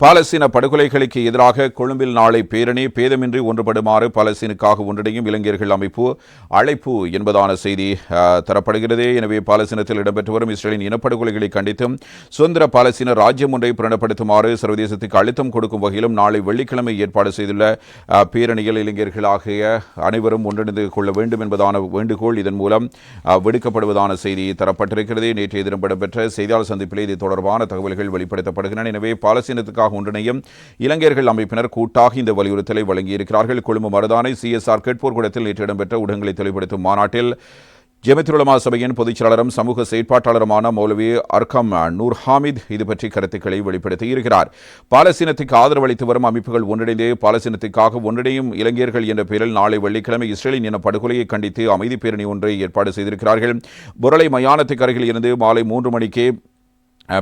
பாலஸ்தீன படுகொலைகளுக்கு எதிராக கொழும்பில் நாளை பேரணி பேதமின்றி ஒன்றுபடுமாறு பாலஸ்தீனுக்காக ஒன்றிணையும் இளைஞர்கள் அமைப்பு அழைப்பு என்பதான செய்தி தரப்படுகிறது. எனவே பாலஸ்தீனத்தில் இடம்பெற்று வரும் இஸ்ரேலின் இனப்படுகொலைகளை கண்டித்தும் சுதந்திர பாலஸ்தீன ராஜ்யம் ஒன்றை பிரணப்படுத்துமாறு சர்வதேசத்துக்கு அழுத்தம் கொடுக்கும் வகையிலும் நாளை வெள்ளிக்கிழமை ஏற்பாடு செய்துள்ள பேரணியில் இளைஞர்களாகிய அனைவரும் ஒன்றிணைந்து கொள்ள வேண்டும் என்பதான வேண்டுகோள் இதன் மூலம் விடுக்கப்படுவதான செய்தி தரப்பட்டிருக்கிறது. நேற்றைய தினம் இடம்பெற்ற செய்தியாளர் சந்திப்பில் இது தொடர்பான தகவல்கள் வெளிப்படுத்தப்படுகின்றன. எனவே பாலஸ்தீனத்துக்காக எதிராக ஒன்றிணையும் இலங்கையர்கள் அமைப்பினர் கூட்டாக இந்த வலியுறுத்தலை வழங்கியிருக்கிறார்கள். கொழும்பு மருதானை சிஎஸ்ஆர் கேட்போர் கூடத்தில் நேற்று இடம்பெற்ற ஊடகங்களை தெளிவுபடுத்தும் மாநாட்டில் ஜெமித்துலமா சபையின் பொதுச் செயலாளரும் சமூக செயற்பாட்டாளருமான மௌலவி அர்கம் நூர் ஹாமித் இது பற்றி கருத்துக்களை வெளிப்படுத்தியிருக்கிறார் பாலஸ்தீனத்துக்கு ஆதரவு அளித்து வரும் அமைப்புகள் ஒன்றிணைந்து பாலஸ்தீனத்துக்காக ஒன்றிணையும் இளைஞர்கள் என்ற பெயரில் நாளை வெள்ளிக்கிழமை இஸ்ரேலின் என படுகொலையை கண்டித்து அமைதி பேரணி ஒன்றை ஏற்பாடு செய்திருக்கிறார்கள். புரளை மயானத்துக்கு அருகில் இருந்து மாலை மூன்று மணிக்கு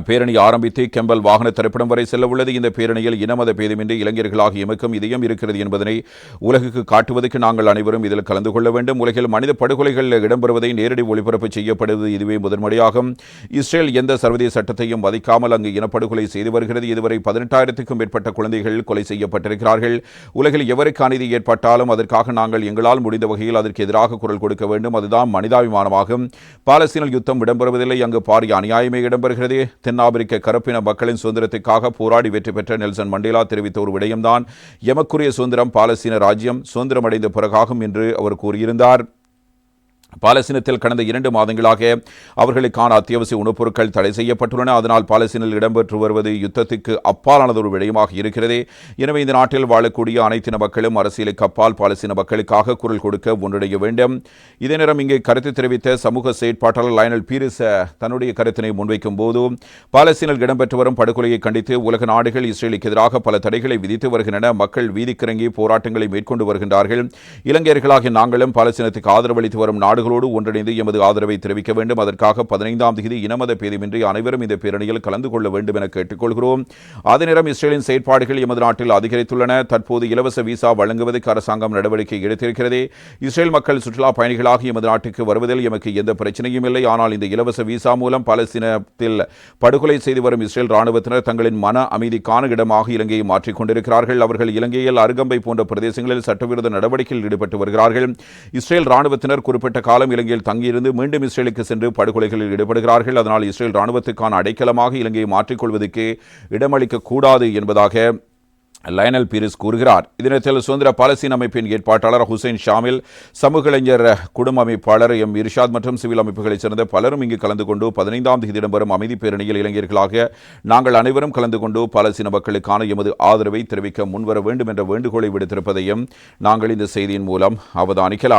பேரணி ஆரம்பித்து கெம்பல் வாகன திரைப்படம் வரை செல்ல உள்ளது. இந்த பேரணியில் இனமத பேதமின்றி இளைஞர்களாக எமக்கும் இதயம் இருக்கிறது என்பதனை உலகுக்கு காட்டுவதற்கு நாங்கள் அனைவரும் இதில் கலந்து கொள்ள வேண்டும். உலகில் மனித படுகொலைகள் இடம்பெறுவதை நேரடி ஒளிபரப்பு செய்யப்படுவது இதுவே முதன்முறையாகும். இஸ்ரேல் எந்த சர்வதேச சட்டத்தையும் மதிக்காமல் அங்கு இனப்படுகொலை செய்து வருகிறது. இதுவரை பதினெட்டாயிரத்துக்கும் மேற்பட்ட குழந்தைகள் கொலை செய்யப்பட்டிருக்கிறார்கள். உலகில் எவருக்கு அநீதி ஏற்பட்டாலும் அதற்காக நாங்கள் எங்களால் முடிந்த வகையில் அதற்கு எதிராக குரல் கொடுக்க வேண்டும். அதுதான் மனிதாபிமானமாகும். பாலஸ்தீனில் யுத்தம் இடம்பெறுவதில்லை. அங்கு பாரிய அநியாயமே இடம்பெறுகிறது. தென்னாப்பிரிக்க கருப்பின மக்களின் சுதந்திரத்திற்காக போராடி வெற்றி பெற்ற நெல்சன் மண்டேலா தெரிவித்த ஒரு விடயம்தான் எமக்குரிய சுதந்திரம் பாலஸ்தீன ராஜ்யம் சுதந்திரமடைந்த பிறகாகும் என்று அவர் கூறியிருந்தார். பாலஸ்தீனத்தில் கடந்த இரண்டு மாதங்களாக அவர்களுக்கான அத்தியாவசிய உணவுப் பொருட்கள் தடை செய்யப்பட்டுள்ளன. அதனால் பாலஸ்தீனில் இடம்பெற்று வருவது யுத்தத்துக்கு அப்பாலானது ஒரு விடயமாக இருக்கிறது. எனவே இந்த நாட்டில் வாழக்கூடிய அனைத்து மக்களும் அரசியலுக்கு அப்பால் பாலஸ்தீன மக்களுக்காக குரல் கொடுக்க ஒன்றிணைய வேண்டும். இதே நேரம் இங்கே கருத்து தெரிவித்த சமூக செயற்பாட்டாளர் லயனல் பீரிச தன்னுடைய கருத்தினை முன்வைக்கும் போது பாலஸ்தீனில் இடம்பெற்று வரும் படுகொலையை கண்டித்து உலக நாடுகள் இஸ்ரேலுக்கு எதிராக பல தடைகளை விதித்து வருகின்றன. மக்கள் வீதிக்கிறங்கி போராட்டங்களை மேற்கொண்டு வருகின்றார்கள். இலங்கையர்களாகிய நாங்களும் பாலஸ்தீனத்துக்கு ஆதரவளித்து வரும் நாடுகள் நாடுகளோடு ஒன்றிணைந்து எமது ஆதரவை தெரிவிக்க வேண்டும். அதற்காக பதினைந்தாம் தேதி இனமத பேதமின்றி அனைவரும் இந்த பேரணியில் கலந்து கொள்ள வேண்டும் என கேட்டுக்கொள்கிறோம். அதே நேரம் இஸ்ரேலின் செயற்பாடுகள் எமது நாட்டில் அதிகரித்துள்ளன. தற்போது இலவச விசா வழங்குவதற்கு அரசாங்கம் நடவடிக்கை எடுத்திருக்கிறது. இஸ்ரேல் மக்கள் சுற்றுலா பயணிகளாக எமது நாட்டுக்கு வருவதில் எமக்கு எந்த பிரச்சனையும் இல்லை. ஆனால் இந்த இலவச விசா மூலம் பாலஸ்தீனத்தில் படுகொலை செய்து வரும் இஸ்ரேல் ராணுவத்தினர் தங்களின் மன அமைதிக்கான இடமாக இலங்கையை மாற்றிக் கொண்டிருக்கிறார்கள். அவர்கள் இலங்கையில் அருகம்பை போன்ற பிரதேசங்களில் சட்டவிரோத நடவடிக்கையில் ஈடுபட்டு வருகிறார்கள். இஸ்ரேல் ராணுவத்தினர் குறிப்பிட்ட காலம் இலங்கையில் தங்கியிருந்து மீண்டும் இஸ்ரேலுக்கு சென்று படுகொலைகளில் ஈடுபடுகிறார்கள். அதனால் இஸ்ரேல் ராணுவத்துக்கான அடைக்கலமாக இலங்கையை மாற்றிக்கொள்வதற்கு இடமளிக்க கூடாது என்பதாக லயனல் பீரிஸ் கூறுகிறார். இதனத்தில் சுதந்திர பாலஸ்தீன் அமைப்பின் ஏற்பாட்டாளர் ஹுசைன் ஷாமில் சமூக இளைஞர் குடும்ப அமைப்பாளர் எம். இர்ஷாத் மற்றும் சிவில் அமைப்புகளைச் சேர்ந்த பலரும் இங்கு கலந்து கொண்டு பதினைந்தாம் தேதி இடம்பெறும் அமைதி பேரணியில் இளைஞர்களாக நாங்கள் அனைவரும் கலந்து கொண்டு பாலஸ்தீன மக்களுக்கான எமது ஆதரவை தெரிவிக்க முன்வர வேண்டும் என்ற வேண்டுகோளை விடுத்திருப்பதையும் நாங்கள் இந்த செய்தியின் மூலம் அவதானிக்கலாம்.